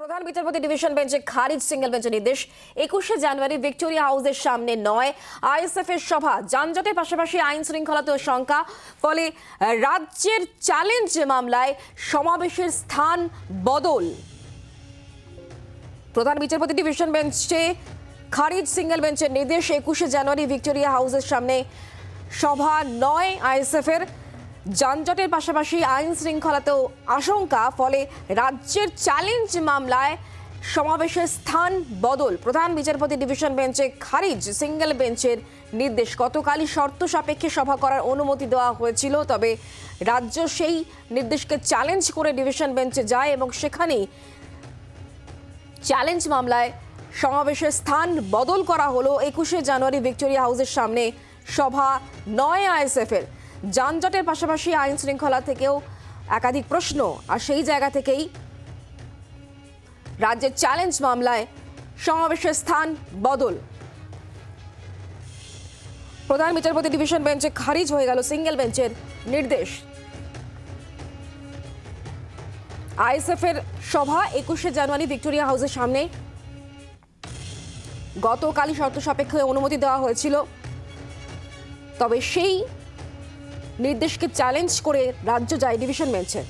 প্রধান বিচারপতি ডিভিশন বেঞ্চে খারিজ সিঙ্গেল বেঞ্চের নির্দেশ। একুশে জানুয়ারি ভিক্টোরিয়া হাউসের সামনে নয়। আইএসএফ এর সভা, যানজটের পাশাপাশি আইন শৃঙ্খলাতেও শঙ্কা। ফলে রাজ্যের চ্যালেঞ্জ মামলায় সমাবেশের স্থান বদল। প্রধান বিচারপতি ডিভিশন বেঞ্চে খারিজ সিঙ্গেল বেঞ্চের নির্দেশ। একুশে জানুয়ারি ভিক্টোরিয়া হাউসের সামনে সভা নয় আইএসএফ এর যানজটের পাশাপাশি আইন শৃঙ্খলাতেও আশঙ্কা, ফলে রাজ্যের চ্যালেঞ্জ মামলায় সমাবেশের স্থান বদল। প্রধান বিচারপতি ডিভিশন বেঞ্চে খারিজ সিঙ্গেল বেঞ্চের নির্দেশ। গতকালই শর্ত সাপেক্ষে সভা করার অনুমতি দেওয়া হয়েছিল, তবে রাজ্য সেই নির্দেশকে চ্যালেঞ্জ করে ডিভিশন বেঞ্চে যায় এবং সেখানেই চ্যালেঞ্জ মামলায় সমাবেশের স্থান বদল করা হলো। একুশে জানুয়ারি ভিক্টোরিয়া হাউসের সামনে সভা নয় আইএসএফের এর যানজটের পাশাপাশি আইন শৃঙ্খলা থেকেও একাধিক প্রশ্ন আর সেই জায়গা থেকেই রাজ্যের চ্যালেঞ্জ মামলায় সমাবেশের স্থান বদল। প্রধান বিচারপতি ডিভিশন বেঞ্চে খারিজ হয়ে গেল সিঙ্গেল বেঞ্চের নির্দেশ। আইএসএফ এর সভা একুশে জানুয়ারি ভিক্টোরিয়া হাউসের সামনে। গতকালই শর্ত সাপেক্ষে অনুমতি দেওয়া হয়েছিল। তবে সেই নির্দেশকে চ্যালেঞ্জ করে রাজ্য যায় ডিভিশন বেঞ্চে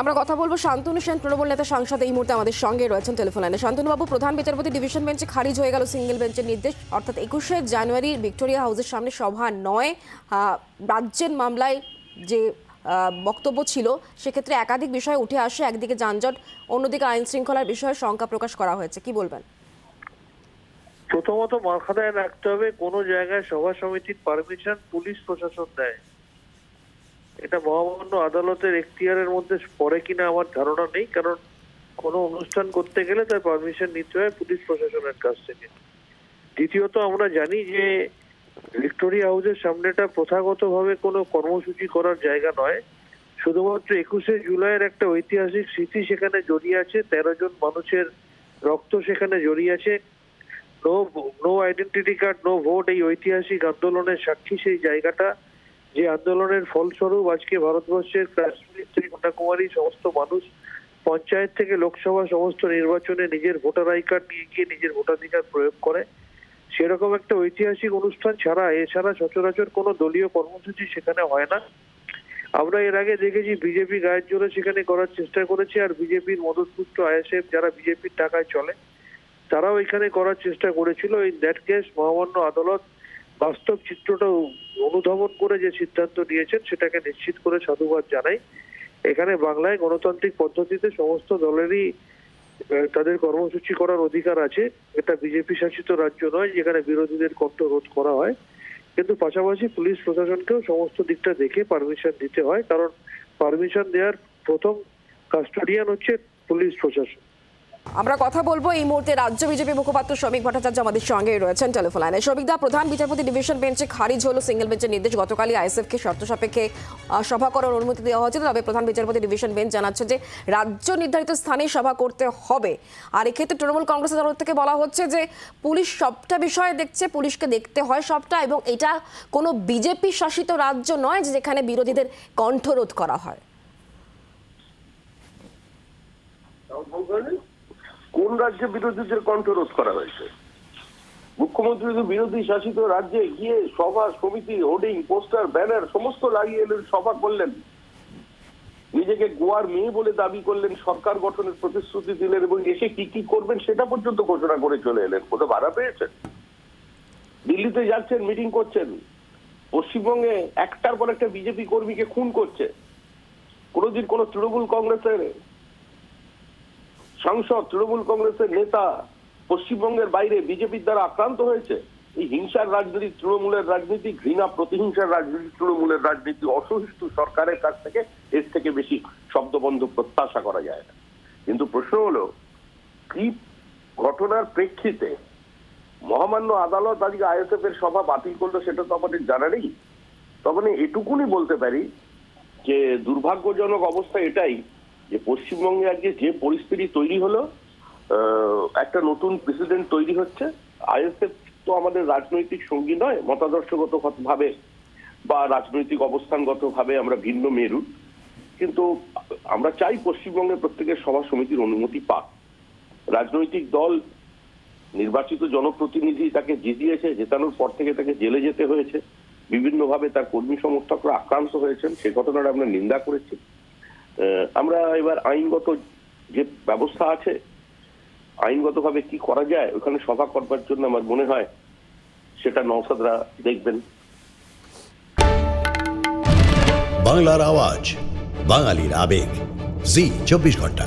আমরা কথা বলব শান্তনু সেন, তৃণমূল নেতা সাংসদ এই মুহূর্তে আমাদের সঙ্গে রয়েছেন টেলিফোন লাইনে শান্তনুবাবু, প্রধান বিচারপতি ডিভিশন বেঞ্চে খারিজ হয়ে গেল সিঙ্গেল বেঞ্চের নির্দেশ। অর্থাৎ একুশে জানুয়ারি ভিক্টোরিয়া হাউসের সামনে সভা নয়। রাজ্যের মামলায় যে বক্তব্য ছিল, সেক্ষেত্রে একাধিক বিষয় উঠে আসে। একদিকে যানজট, অন্যদিকে আইন শৃঙ্খলার বিষয়ে শঙ্কা প্রকাশ করা হয়েছে। কি বলবেন? প্রথমত মাথায় রাখতে হবে, কোন জায়গায় সভা সমিতির পারমিশন পুলিশ প্রশাসন দেয়। এটা মহামান্য আদালতের এখতিয়ারের মধ্যে পড়ে কিনা আমার ধারণা নেই, কারণ কোনো অনুষ্ঠান করতে গেলে তার পারমিশন নিতে হয় পুলিশ প্রশাসনের কাছ থেকে। দ্বিতীয়ত আমরা জানি যে ভিক্টোরিয়া হাউসের সামনেটা প্রথাগতভাবে কোনো কর্মসূচি করার জায়গা নয়। শুধুমাত্র একুশে জুলাইয়ের একটা ঐতিহাসিক স্মৃতি সেখানে জড়িয়ে আছে, তেরো জন মানুষের রক্ত সেখানে জড়িয়ে আছে। No no identity card no vote এই ঐতিহাসিক আন্দোলনের সাক্ষী সেই জায়গাটা, যে আন্দোলনের ফলস্বরূপ আজকে ভারতবর্ষের কাশ্মীর কন্যাকুমারী সমস্ত মানুষ পঞ্চায়েত থেকে লোকসভা সমস্ত নির্বাচনে নিজের ভোটার আই কার্ড নিয়ে গিয়ে নিজের ভোটাধিকার প্রয়োগ করে। সেরকম একটা ঐতিহাসিক অনুষ্ঠান ছাড়া, এছাড়া সচরাচর কোনো দলীয় কর্মসূচি সেখানে হয় না। আমরা এর আগে দেখেছি বিজেপি গায়ের জোরে সেখানে করার চেষ্টা করেছে, আর বিজেপির মদতপুষ্ট আইএসএফ যারা বিজেপির টাকায় চলে তারাও এখানে করার চেষ্টা করেছিল। এই দ্যাট কেস মহামান্য আদালত বাস্তব চিত্রটা অনুধাবন করে যে সিদ্ধান্ত নিয়েছেন, সেটাকে নিশ্চিত করে সাধুবাদ জানাই। এখানে বাংলায় গণতান্ত্রিক পদ্ধতিতে সমস্ত দলেরই তাদের কর্মসূচি করার অধিকার আছে। এটা বিজেপি শাসিত রাজ্য নয়, যেখানে বিরোধীদের কণ্ঠ রোধ করা হয়। কিন্তু পাশাপাশি পুলিশ প্রশাসনকেও সমস্ত দিকটা দেখে পারমিশন দিতে হয়, কারণ পারমিশন দেওয়ার প্রথম কাস্টোডিয়ান হচ্ছে পুলিশ প্রশাসন। আমরা কথা বলব এই মুহূর্তে রাজ্য বিজেপি মুখপাত্র শ্রমিক ভট্টাচার্য আমাদের সঙ্গে রয়েছেন টেলিফোন লাইনে শ্রমিক দা প্রধান বিচারপতি ডিভিশন বেঞ্চে খারিজ হলো সিঙ্গেল বেঞ্চের নির্দেশ। গতকালই আইএসএফকে শর্ত সাপেক্ষে সভা করার অনুমতি দেওয়া হয়েছে তবে প্রধান বিচারপতি ডিভিশন বেঞ্চ জানাচ্ছে যে, রাজ্য নির্ধারিত স্থানে সভা করতে হবে। আর এক্ষেত্রে তৃণমূল কংগ্রেসের তরফ থেকে বলা হচ্ছে যে, পুলিশ সবটা বিষয়ে দেখছে, পুলিশকে দেখতে হয় সবটা এবং এটা কোনো বিজেপি শাসিত রাজ্য নয় যেখানে বিরোধীদের কণ্ঠরোধ করা হয়। কোন রাজ্যে বিরোধীদের কণ্ঠরোধ করা হয়েছে? মুখ্যমন্ত্রী তো বিরোধী শাসিত রাজ্যে গিয়ে সভা, সমিতি, হোর্ডিং, পোস্টার, ব্যানার, সমস্ত লাগিয়ে এলেন, সভা করলেন। নিজেকে গোয়ার মেয়ে বলে দাবি করলেন, সরকার গঠনের প্রতিশ্রুতি দিলেন এবং এসে কি কি করবেন সেটা পর্যন্ত ঘোষণা করে চলে এলেন। কোথাও ভাড়া পেয়েছেন? দিল্লিতে যাচ্ছেন, মিটিং করছেন। পশ্চিমবঙ্গে একটার পর একটা বিজেপি কর্মীকে খুন করছে। কোনোদিন কোন তৃণমূল কংগ্রেসের সাংসদ তৃণমূল কংগ্রেসের নেতা পশ্চিমবঙ্গের বাইরে বিজেপির দ্বারা আক্রান্ত হয়েছে। এই হিংসার রাজনীতি, তৃণমূলের রাজনীতি, ঘৃণা, প্রতিহিংসার রাজনীতি, তৃণমূলের রাজনীতি, অসহিষ্ণু সরকারের কাছ থেকে এর থেকে বেশি শব্দবন্ধ প্রত্যাশা করা যায় না। কিন্তু প্রশ্ন হলো, কি ঘটনার প্রেক্ষিতে মহামান্য আদালত আজকে আইএসএফ এর সভা বাতিল করল সেটা তো আমাদের জানা নেই। তবে এটুকুনি বলতে পারি যে দুর্ভাগ্যজনক অবস্থা এটাই যে পশ্চিমবঙ্গে আজকে যে পরিস্থিতি তৈরি হলো একটা নতুন প্রেসিডেন্ট তৈরি হচ্ছে, আইএসএফ তো আমাদের রাজনৈতিক সঙ্গী নয় মতাদর্শগত ভাবে বা রাজনৈতিক অবস্থানগত ভাবে আমরা ভিন্ন মেরু। কিন্তু আমরা চাই পশ্চিমবঙ্গের প্রত্যেকের সভা সমিতির অনুমতি পাক। রাজনৈতিক দল, নির্বাচিত জনপ্রতিনিধি তাকে জিতিয়েছে, জেতানোর পর থেকে তাকে জেলে যেতে হয়েছে। বিভিন্নভাবে তার কর্মী সমর্থকরা আক্রান্ত হয়েছেন, সে ঘটনার আমরা নিন্দা করেছি। আমরা এবার আইনগত যে ব্যবস্থা আছে, আইনগতভাবে কি করা যায়, ওখানে সভা করবার জন্য আমার মনে হয় সেটা নৌসাদরা দেখবেন। বাংলার আওয়াজ, বাঙালির আবেগ, জি, চব্বিশ ঘণ্টা।